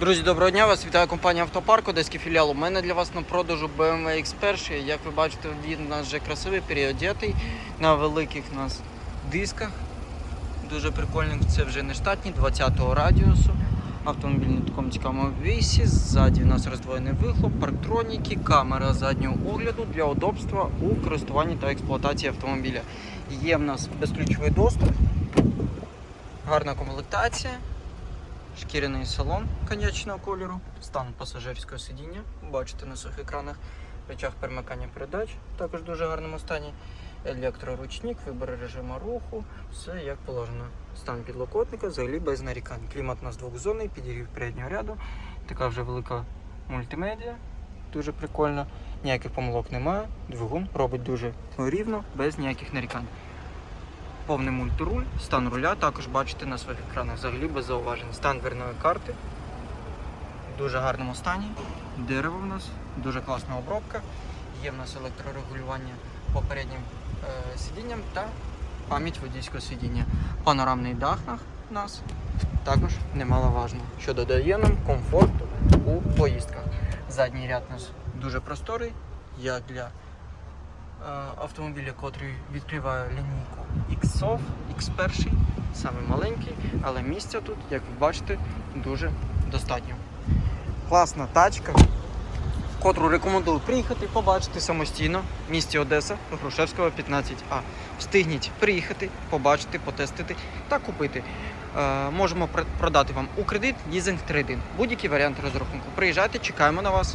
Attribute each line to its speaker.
Speaker 1: Друзі, доброго дня! Вас вітає компанія Автопарк, Одеський філіал. У мене для вас на продажу BMW X1. Як ви бачите, він у нас вже красивий, переодетий на великих нас дисках. Дуже прикольний, це вже не штатні, 20-го радіусу. Автомобіль на такому цікавому вісі. Ззаді у нас роздвоєний вихлоп, парктроніки, камера заднього огляду для удобства у користуванні та експлуатації автомобіля. Є в нас безключовий доступ, гарна комплектація. Шкіряний салон коньячного кольору, стан пасажирського сидіння. Бачите на своїх екранах речах перемикання передач, також в дуже гарному стані. Електроручник, вибір режиму руху, все як положено. Стан підлокотника взагалі без нарікань. Клімат у нас двохзонний, підігрів переднього ряду. Така вже велика мультимедіа. Дуже прикольно. Ніяких помилок немає. Двигун робить дуже рівно, без ніяких нарікань. Повний мультируль, стан руля також бачите на своїх екранах взагалі без зауважень. Стан дверної карти в дуже гарному стані. Дерево в нас, дуже класна обробка. Є в нас електрорегулювання по переднім е, сидінням та пам'ять водійського сидіння. Панорамний дах у нас також немаловажно, що додає нам комфорту у поїздках. Задній ряд у нас дуже просторий, як для е, автомобіля, котрий відкриває лінійку X-SOF, X1, саме маленький, але місця тут, як ви бачите, дуже достатньо. Класна тачка, котру рекомендую приїхати, побачити самостійно в місті Одеса, Грушевського 15А. Встигніть приїхати, побачити, потестити та купити. Е, можемо продати вам у кредит, лізинг, трейдинг. Будь-які варіанти розрахунку. Приїжджайте, чекаємо на вас.